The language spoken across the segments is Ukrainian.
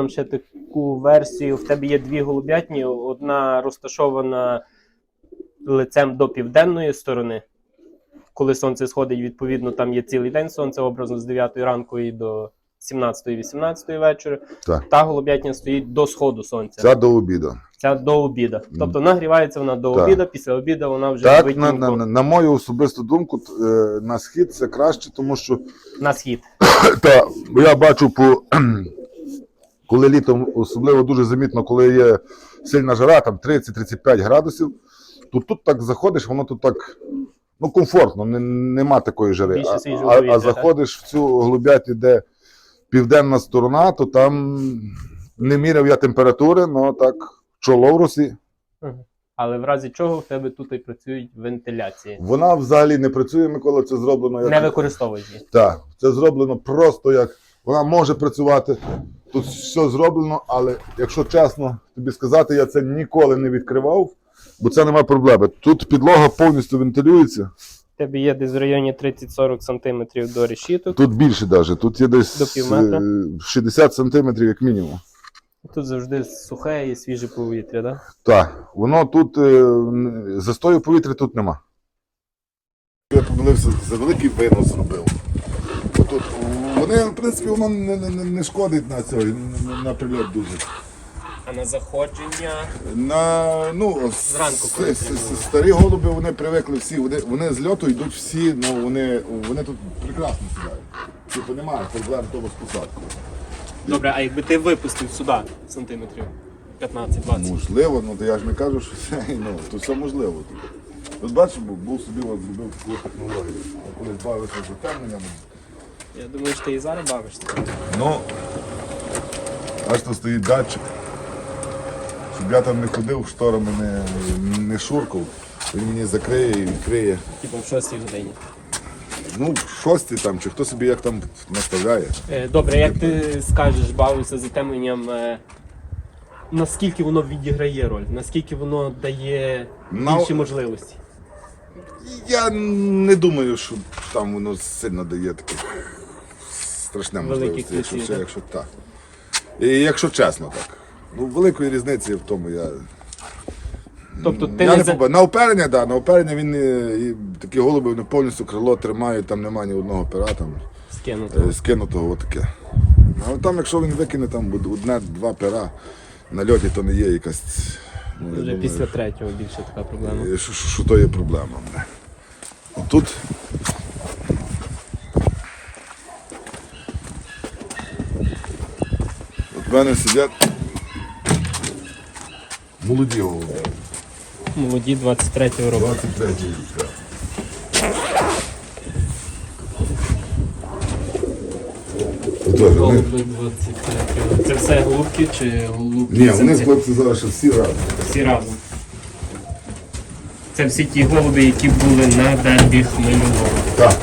Нам ще таку версію. В тебе є дві голубятні, одна розташована лицем до південної сторони. Коли сонце сходить, відповідно, там є цілий день сонце, образно з 9 ранку і до 17-18 вечора. Так. Та голубятня стоїть до сходу сонця. Ця до обіду. Ця до обіда. Тобто нагрівається вона до Так. обіда, після обіда вона вже Так, на, на, на мою особисту думку, т- е, на схід це краще, тому що на схід. та, бо я бачу по коли літом особливо дуже замітно, коли є сильна жара, там 30-35 градусів, то тут так заходиш, воно тут так ну, комфортно, не, нема такої жари. А, а, а заходиш в цю голубятню, де південна сторона, то там не міряв я температури, але так чоло в русі. Але в разі чого в тебе тут і працюють вентиляції. Вона взагалі не працює, Микола, це зроблено як. Не використовують її. Так, це зроблено просто як. Вона може працювати. Тут все зроблено, але якщо чесно тобі сказати, я це ніколи не відкривав, бо це немає проблеми. Тут підлога повністю вентилюється. Тебе є десь в районі 30-40 см до решіток. Тут більше навіть. Тут є десь До півметра? е, 60 сантиметрів, як мінімум. Тут завжди сухе і свіже повітря, да? Так, воно тут е, застою повітря тут нема. Я помилився, за великий винос зробив. Тут вони, в принципі, воно не, не, не шкодить на цього, на прильот дуже. А на заходження На, ну, Зранку, с- коли с- с- старі голуби вони привикли всі, вони, вони з льоту йдуть всі, ну вони, вони тут прекрасно сідають. Типу немає проблем того з посадкою. Добре, а якби ти випустив сюди сантиметрів 15-20? Можливо, ну то я ж не кажу, що це, ну, то все можливо. Тут, тут бачиш, був, був собі от, зробив таку технологію. Я колись бавився з затемненням. Я думаю, що ти і зараз бавишся. Ну, аж тут стоїть датчик. Щоб я там не ходив, шторами не, не шуркав, він мені закриє і відкриє. Типу в 6 годині. Ну, шості там, чи хто собі як там наставляє. Е, Добре, як ти скажеш, бавився затемненням, е, наскільки воно відіграє роль, наскільки воно дає На- більші можливості? Я не думаю, що там воно сильно дає таке страшне можливості, якщо, так? якщо так. І якщо чесно так. Ну, великої різниці в тому я. Тобто ти я не за... На оперення, так, да, на оперення він е, і такі голуби вони повністю крило тримають, там немає ні одного пера, там скинути. е, скинутого отаке. А от там, якщо він викине там одне-два пера на льоді, то не є якась. Ну, Вже думаю, після третього більше така проблема. Е, Що, що, що то є проблема. Тут. Мене сидять молоді голуби. Молоді 23-го року. 23 рік. так. Теж вони- Голуби 23-го. Це все голубки чи голубки? Ні, вони самці? хлопці зараз ще всі разом. всі разом. Це всі ті голуби, які були на дербі Хмельного. Так.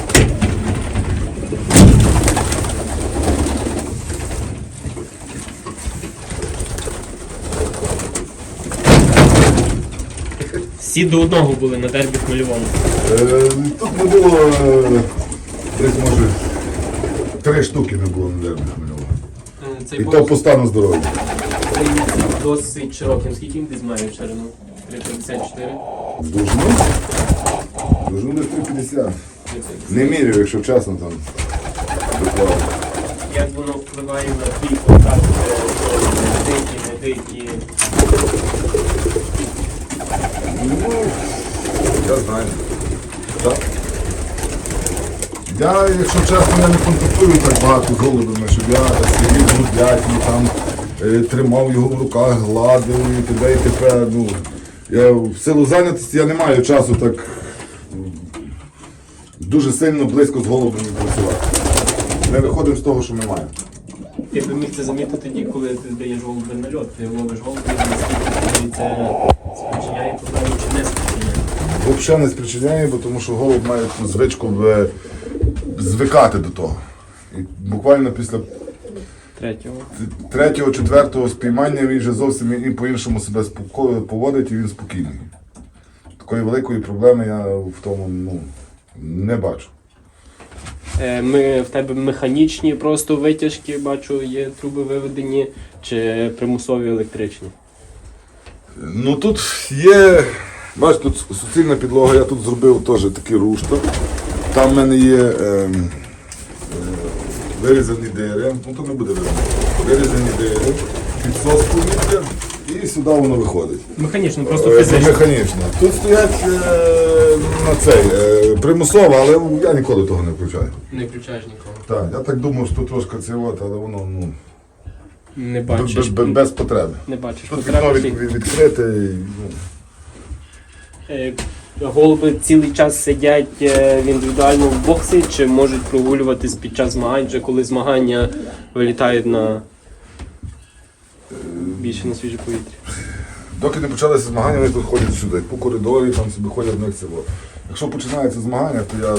Всі до одного були на дербі Хмельовому. Е, Тут не було е, десь може три штуки не було на дербі Хмельова. Цей І то по стану здоров'я. цей досить широким. Скільки він десь має в ширину? 354? Должно? Должно десь 350. Не міряю, якщо чесно там. Як воно впливає на твій контакт е, дикі, не дикі? Ну, я знаю. Так. Я, якщо чесно, я не контактую так багато з голубами, щоб я сидів грудятні, там е, тримав його в руках, гладив і тебе і тепер. Ну, я в силу зайнятості я не маю часу так дуже сильно близько з голубами працювати. Ми виходимо з того, що ми маємо. Ти би міг це замітити тоді, коли ти здаєш голуби на льот. Ти ловиш голуби, тобі це спричиняє проблеми чи не спричиняє. Взагалі не спричиняє, бо тому що голуб має таку звичку е, звикати до того. І буквально після Третього. третього, четвертого спіймання він вже зовсім і по-іншому себе споко- поводить і він спокійний. Такої великої проблеми я в тому ну, не бачу. Е, Ми в тебе механічні просто витяжки, бачу, є труби виведені, чи примусові електричні. Ну тут є. Бачиш, тут суцільна підлога, я тут зробив теж такий рушто. Там в мене є ем, е, вирізані дири, ну то не буде видно. Вирізані дири, підсос повітря і сюди воно виходить. Механічно, просто Е, фізично. Механічно. Тут стоять е, на цей, е, примусово, але я ніколи того не включаю. Не включаєш нікого. Так, я так думав, що тут трошки це але воно ну, Не бачиш. б- б- без потреби. Не бачиш Тут потреби. вікно від, від- відкрите. і, Ну, Е, Голуби цілий час сидять е, в індивідуальному боксі чи можуть прогулюватись під час змагань, вже коли змагання вилітають на більше на свіже повітря. Доки не почалися змагання, вони тут сюди, по коридорі, там собі ходять як це село. Якщо починаються змагання, то я,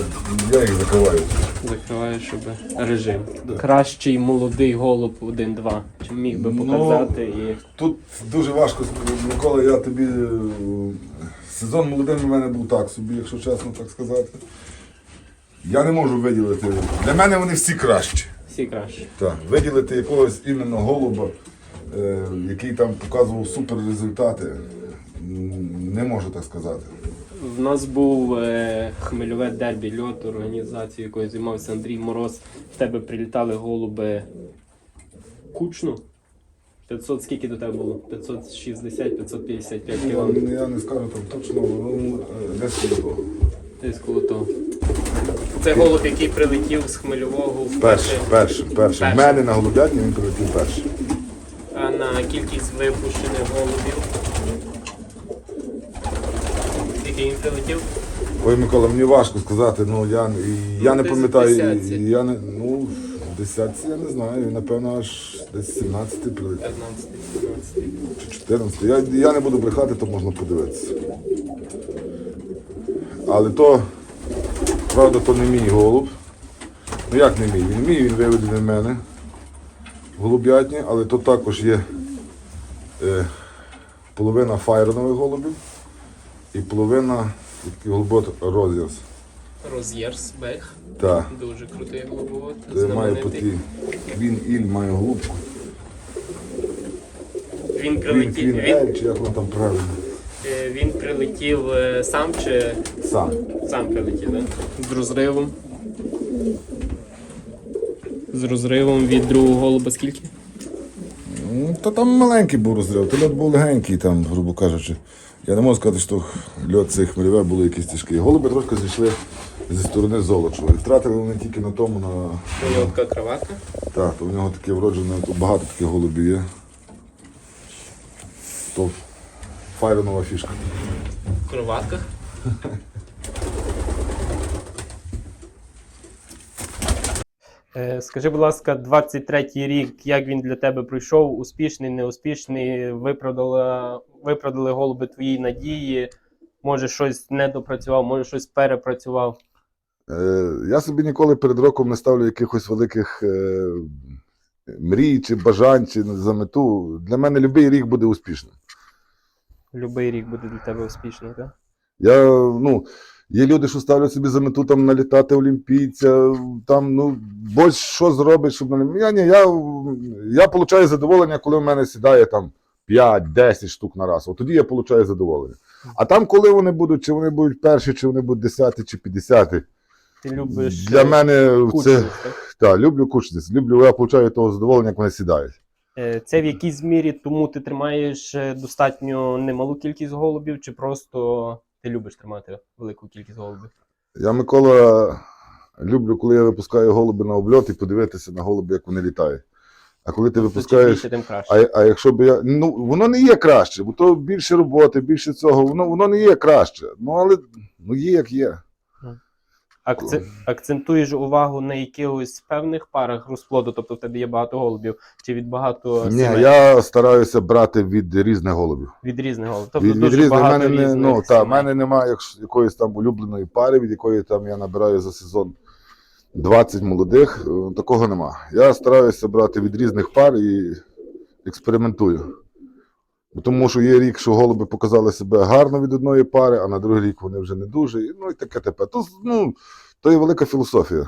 я їх закриваю. Закриваєш, щоб режим. Кращий молодий голуб 1-2. Чи міг би Ну, показати і. Тут дуже важко, Микола, я тобі. е, Сезон молодим у мене був так собі, якщо чесно так сказати. Я не можу виділити. Для мене вони всі кращі. Всі кращі. Так, виділити якогось іменно голуба, е, який там показував супер результати, не можу так сказати. В нас був е, хмельове дербі льот, організацією, якою займався Андрій Мороз. В тебе прилітали голуби кучно. 500 скільки до тебе було? 560, 555 Я, кілометрів. я не скажу там точно, ну, е, десь коло того. Десь коло того. Це голуб, який прилетів з хмельового в Перший, перший, перший. В мене на голубятні він прилетів перший. А на кількість випущених голубів. Скільки він прилетів? Ой, Микола, мені важко сказати, ну я, і я не десь пам'ятаю. і Я не, ну, в десятці я не знаю, напевно, аж десь 17 прилетів. 15, 17. Чи 14. Я, я не буду брехати, то можна подивитися. Але то, правда, то не мій голуб. Ну як не мій? Він мій, він виведений в мене. Голуб'ятні, але то також є е, половина файронових голубів і половина такий голубот роз'яз. Роз'єрс Бех. Так. Дуже крутий голубовод. Де має поті. Квін Іль має голубку. Він прилетів. Квін Він, Ель, чи як воно там правильно. е, він прилетів е, сам чи Сам. сам прилетів, так? З розривом. З розривом від другого голуба скільки? Ну, Та там маленький був розрив, то льот був легенький, там, грубо кажучи. Я не можу сказати, що льот цих хмельове було якийсь тяжкий. Голуби трошки зійшли зі сторони золочого. І втратили вони тільки на тому, на. Кольотка кроватка. Так, то в нього таке вроджене, тут багато таких голубів є. То файронова фішка. В кроватках. Е, Скажи, будь ласка, 23-й рік, як він для тебе пройшов? Успішний, неуспішний? Виправдали, виправдали голуби твої надії? Може, щось не допрацював, може щось перепрацював. Е, я собі ніколи перед роком не ставлю якихось великих е, мрій чи бажань, чи за мету. Для мене будь-який рік буде успішним. Любий рік буде для тебе успішний, так? Я, ну, є люди, що ставлять собі за мету там налітати олімпійця, там, ну, будь що зробить, щоб я, ні, я, я получаю задоволення, коли в мене сідає там 5-10 штук на раз. От тоді я получаю задоволення. А там, коли вони будуть, чи вони будуть перші, чи вони будуть десяті, чи п'ятдесяті, Ти любиш для е, мене це. кучність, так? Так, люблю кучність. Люблю, я получаю того задоволення, як вони сідають. Е, Це в якійсь мірі тому ти тримаєш е, достатньо немалу кількість голубів, чи просто ти любиш тримати велику кількість голубів? Я, Микола, люблю, коли я випускаю голуби на обльот і подивитися на голуби, як вони літають. А коли ти випускаєш. тим краще. А, а якщо б я. Ну, воно не є краще, бо то більше роботи, більше цього, воно, воно не є краще. Ну, але ну, є як є. Акце- Акцентуєш увагу на якихось певних парах розплоду, тобто в тебе є багато голубів, чи від багато Ні, сімей? я стараюся брати від різних голубів. від різних голубів. Тобто від, від дуже різних, багато мене, не, різних ну, та, в мене немає якоїсь там улюбленої пари, від якої там я набираю за сезон 20 молодих. Е, Такого нема. Я стараюся брати від різних пар і експериментую. Тому що є рік, що голуби показали себе гарно від одної пари, а на другий рік вони вже не дуже. Ну і таке тепер. То, ну, то є велика філософія.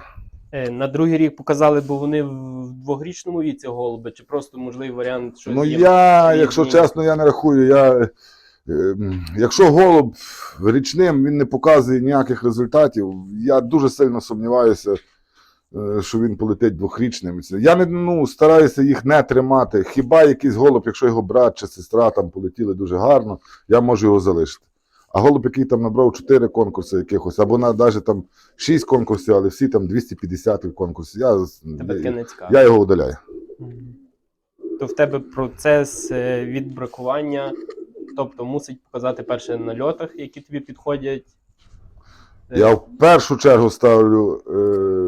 Е, На другий рік показали, бо вони в двохрічному віці голуби, чи просто можливий варіант, що Ну їм я, різні- якщо чесно, я не рахую. Я, е, якщо голуб річним він не показує ніяких результатів, я дуже сильно сумніваюся, що він полетить двохрічним. Я не ну, стараюся їх не тримати. Хіба якийсь голуб, якщо його брат чи сестра там полетіли дуже гарно, я можу його залишити. А голуб, який там набрав 4 конкурси якихось, або навіть там 6 конкурсів, але всі там 250 в конкурсі, я, я, я його удаляю. То в тебе процес е, відбракування, тобто мусить показати перше на льотах, які тобі підходять. Е, Я в першу чергу ставлю е,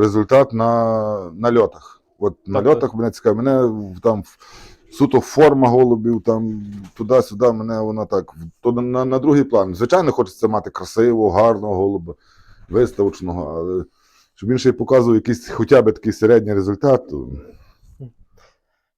результат на, на льотах. От на Тобто- льотах мене цікавить. Мене там суто форма голубів, там туди-сюди, мене воно так. То на, на другий план. Звичайно, хочеться мати красивого, гарного голуба, виставочного, але щоб він ще й показував якийсь хоча б такий середній результат, то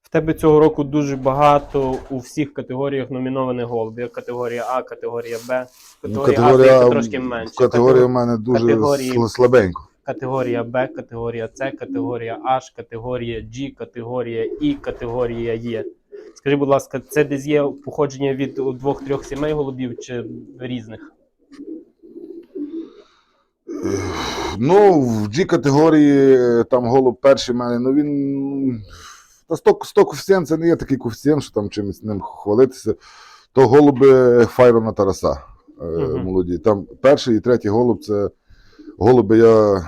В тебе цього року дуже багато у всіх категоріях номінованих голубів. Категорія А, категорія Б. ну, Категорія, А здається, трошки менше. категорія в мене дуже категорії- слабенько. Категорія Б, категорія С, категорія H, категорія G, категорія І, категорія Є. Скажи, будь ласка, це десь є походження від двох-трьох сімей голубів чи різних? Ну, в G категорії е, там голуб перший в мене, ну він. Та 100, 100 коефіцієнт це не є такий коефіцієнт, що там чимось ним хвалитися. То голуби Файрона Тараса е, Мгм. молоді. Там перший і третій голуб це голуби я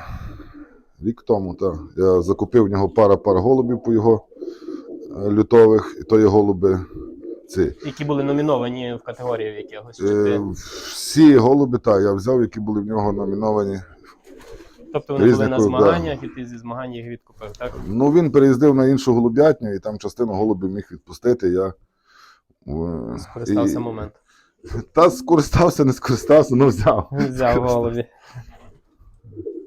рік тому, та, я закупив в нього пара пар голубів по його е, лютових, і то є голуби ці. Які були номіновані в категорії в якихось? Е, всі голуби, так, я взяв, які були в нього номіновані. Тобто вони були на клуб, да. змаганнях, і ти зі змагань їх відкупив, так? Ну, він переїздив на іншу голуб'ятню, і там частину голубів міг відпустити. Я, е, Скористався і- момент. Та скористався, не скористався, ну взяв. Взяв голубі.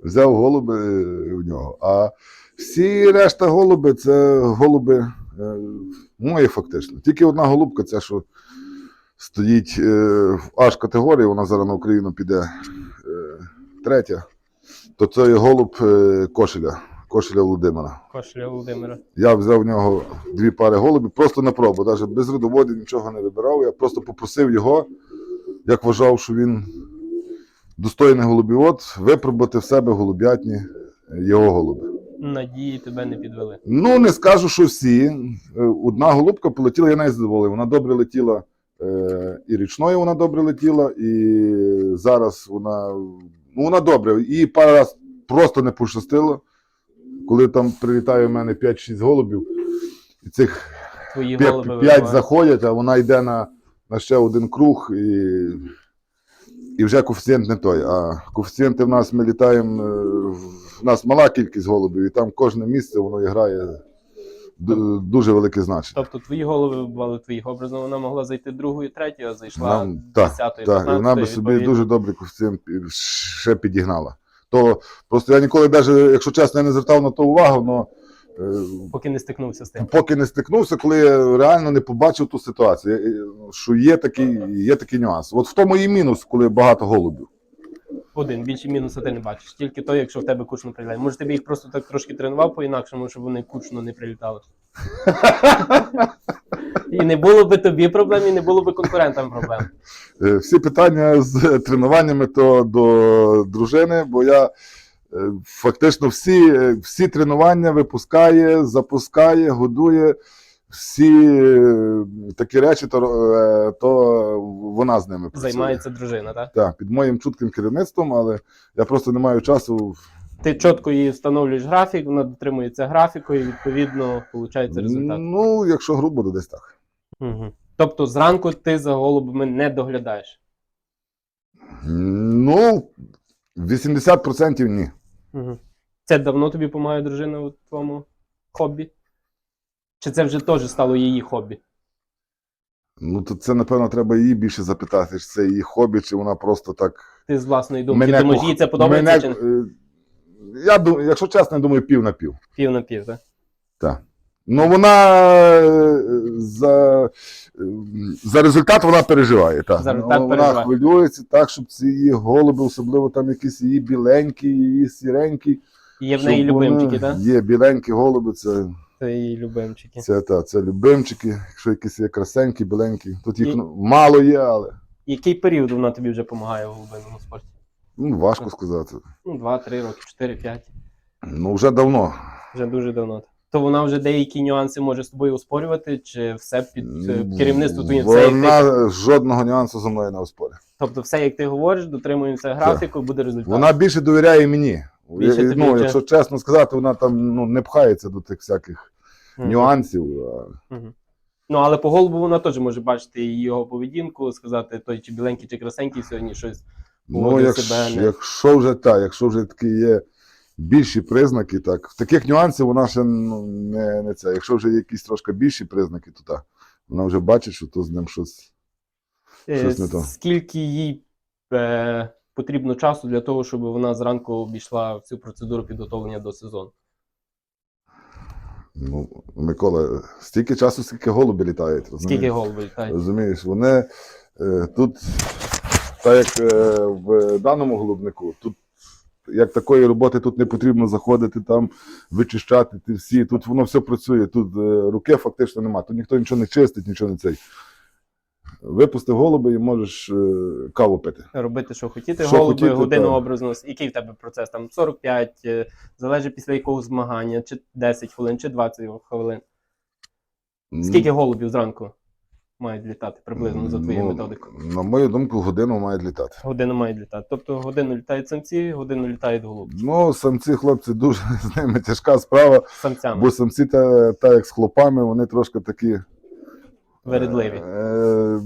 Взяв голуби е, в нього. А всі решта голуби це голуби е, мої фактично. Тільки одна голубка, ця, що стоїть е, в аж категорії, вона зараз на Україну піде е, третя. То це є голуб е, кошеля, кошеля Володимира. Кошля Володимира. Я взяв в нього дві пари голубів просто на пробу. Навіть без родоводів нічого не вибирав. Я просто попросив його, як вважав, що він достойний голубівод, випробувати в себе голуб'ятні е, його голуби. Надії тебе не підвели. Ну, не скажу, що всі. Е, Одна голубка полетіла, я нею задоволений. Вона добре летіла е, і річною вона добре летіла, і зараз вона. Ну, вона добре. Їй пару раз просто не пощастило. Коли там прилітає в мене 5-6 голубів, і цих Твої П'ять голуби п'ять вибивають. заходять, а вона йде на, на ще один круг, і, і вже коефіцієнт не той. А коефіцієнти в нас ми літаємо, е, в нас мала кількість голубів, і там кожне місце воно грає дуже велике значення. Тобто твої голови вибивали твоїх образно, вона могла зайти другою, третьою, а зайшла Нам- так, десятою, Так, і вона би собі дуже добрий коефіцієнт ще підігнала. То просто я ніколи, навіть, якщо чесно, я не звертав на то увагу, але поки не стикнувся з тим. поки не стикнувся, коли я реально не побачив ту ситуацію, е, що є такий, є такий нюанс. От в тому і мінус, коли багато голубів. Один, більше мінуса ти не бачиш. Тільки той, якщо в тебе кучно прилітає. Може, тобі їх просто так трошки тренував по-інакшому, щоб вони кучно не прилітали. І не було би тобі проблем, і не було би конкурентам проблем. Е, Всі питання з тренуваннями то до дружини, бо я е, фактично всі, е, всі тренування випускає, запускає, годує. Всі е, такі речі, то, е, то вона з ними працює. Займається дружина, так? Так, під моїм чутким керівництвом, але я просто не маю часу. Ти чітко їй встановлюєш графік, вона дотримується графіку, і відповідно виходить результат. Ну, якщо грубо, то десь так. Угу. Тобто зранку ти за голубами не доглядаєш. Ну, 80% ні. Угу. Це давно тобі допомагає дружина у твоєму хобі? Чи це вже теж стало її хобі? Ну, то це, напевно, треба її більше запитати, чи це її хобі, чи вона просто так. Ти з власної думки думаєш, кох- їй це подобається мене, чи е, Я думаю, якщо чесно, я думаю, пів на пів. пів на пів, так? Так. Ну, вона е, за, е, за результат вона переживає. Так. За результат Ну, вона переживає. хвилюється так, щоб ці її голуби, особливо там якісь її біленькі, її сіренькі, Є в неї любимчики, так? Є біленькі голуби, це, Це її любимчики. це, та, це любимчики, якщо якісь є красенькі, біленькі. Тут їх І- ну, мало є, але Який період вона тобі вже допомагає в голубинному спорті? ну, важко сказати. Ну, 2-3 роки, 4-5. Ну, вже давно. Вже дуже давно. То вона вже деякі нюанси може з тобою оспорювати, чи все під е, керівництво все як ти, Вона жодного нюансу за мною не оспорює. тобто все, як ти говориш, дотримуємося графіку, буде результат. Вона більше довіряє мені. Більше тобі ну, вже- якщо чесно сказати, вона там ну, не пхається до тих всяких Мгм. нюансів. Мгм. Ну, але по голубу вона теж може бачити його поведінку, сказати, той чи біленький, чи красенький сьогодні щось. Ну, якщо, себе не- якщо вже так, якщо вже такі є більші признаки, так. В таких нюансів вона ще ну, не, не це. Якщо вже є якісь трошки більші признаки, то так. Вона вже бачить, що то з ним щось. Е, Щось не то. Скільки їй е, потрібно часу для того, щоб вона зранку обійшла всю процедуру підготовлення до сезону? Ну, Микола, стільки часу, скільки голуби літають. Скільки розумієш? голуби літають? Розумієш, вони е, тут, так як е, в даному голубнику, тут як такої роботи тут не потрібно заходити, там вичищати ті всі. Тут воно все працює. Тут е, руки фактично нема. Тут ніхто нічого не чистить, нічого не цей. Випустив голуби і можеш е, каву пити. Робити, що хотіти, Що голуби, хотіти, годину так. образно. Який в тебе процес? Там 45, е, залежить після якого змагання, чи 10 хвилин, чи 20 хвилин. Скільки голубів зранку мають літати приблизно за твоєю Ну, методикою? На мою думку, годину мають літати. Годину мають літати. Тобто годину літають самці, годину літають голуби. Ну, самці, хлопці, дуже з ними тяжка справа, Самцями. бо самці, та, та як з хлопами, вони трошки такі. Вередливі. Е,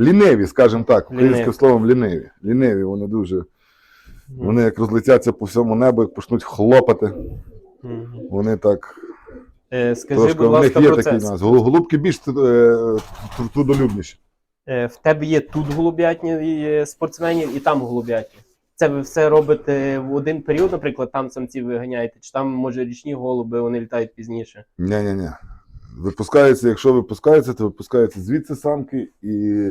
ліниві, скажімо так, українським словом ліниві. Ліниві, вони дуже. Вони як розлетяться по всьому небу, як почнуть хлопати, вони так. Е, Скажи, Трошки будь ласка, процес. нюанс. Гол- Голубки більш е, трудолюбніші. Е, В тебе є тут голуб'ятні спортсменів і там голуб'ятні. Це ви все робите в один період, наприклад, там самці виганяєте, чи там, може, річні голуби, вони літають пізніше. Ні-ні-ні. Випускаються, якщо випускаються, то випускаються звідси самки і,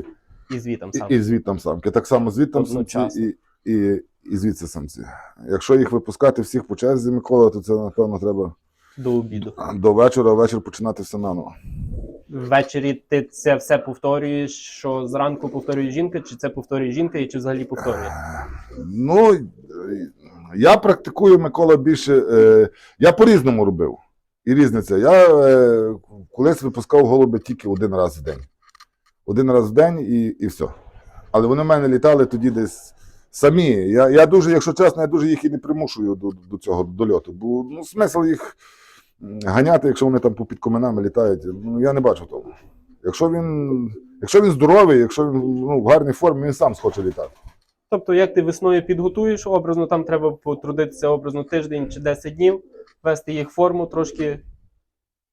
І звітом і, і звідтам самки. Так само звідтам самці і, і, і звідси самці. Якщо їх випускати всіх по черзі, Микола, то це, напевно, треба До обіду. до вечора, вечір починати все наново. Ввечері ти це все повторюєш, що зранку повторює жінка, чи це повторює жінка, і чи взагалі повторює? Ну, е, я практикую Микола більше. Е, я по-різному робив. І різниця. Я е, колись випускав голуби тільки один раз в день. Один раз в день і, і все. Але вони в мене літали тоді десь самі. Я, я дуже, якщо чесно, я дуже їх і не примушую до, до цього до льоту. Бо ну, смисл їх ганяти, якщо вони там попід коменами літають, ну я не бачу того. Якщо він, якщо він здоровий, якщо він ну, в гарній формі, він сам схоче літати. Тобто, як ти весною підготуєш образно, там треба потрудитися образно тиждень чи 10 днів, вести їх в форму трошки,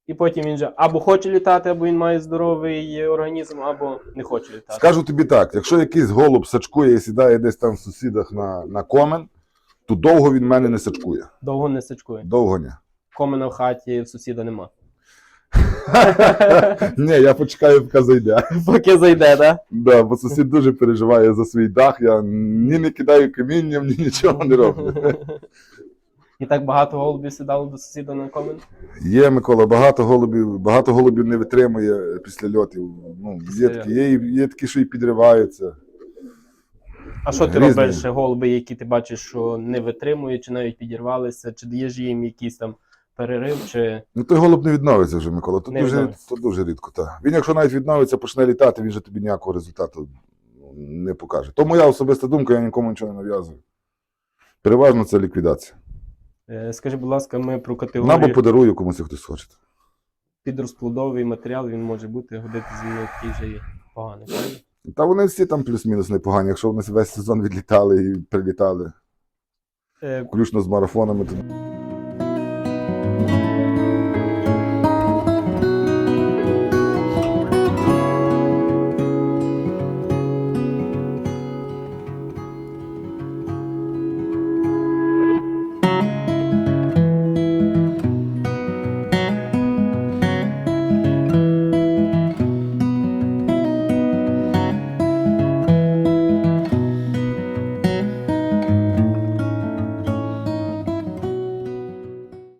і потім він же або хоче літати, або він має здоровий організм, або не хоче літати. Скажу тобі так: якщо якийсь голуб сачкує і сідає десь там в сусідах на, на комен, то довго він мене не сачкує. Довго не сачкує. Довго ні. Комена в хаті в сусіда нема. Ні, я почекаю, поки зайде. Поки зайде, так? Да, бо сусід дуже переживає за свій дах. Я ні не кидаю камінням, ні нічого не роблю. І так багато голубів сідало до сусіда на комен. Є, Микола, багато голубів, багато голубів не витримує після льотів. Ну, є, такі, є, є такі, що і підриваються. А що ти Різні. робиш голуби, які ти бачиш, що не витримують, чи навіть підірвалися, чи даєш їм якийсь там перерив, чи Ну той голуб не відновиться вже, Микола. Не дуже, відновиться. то дуже рідко. Так. Він, якщо навіть відновиться, почне літати, він же тобі ніякого результату ну, не покаже. То моя особиста думка, я нікому нічого не нав'язую. Переважно це ліквідація. Е, скажи, будь ласка, ми про Або категорію подарую комусь, хтось хоче. підрозплодовий матеріал, він може бути годити зі мною такий же і поганий. правильно? Та вони всі там плюс-мінус непогані, якщо вони весь сезон відлітали і прилітали, Е, включно з марафонами, то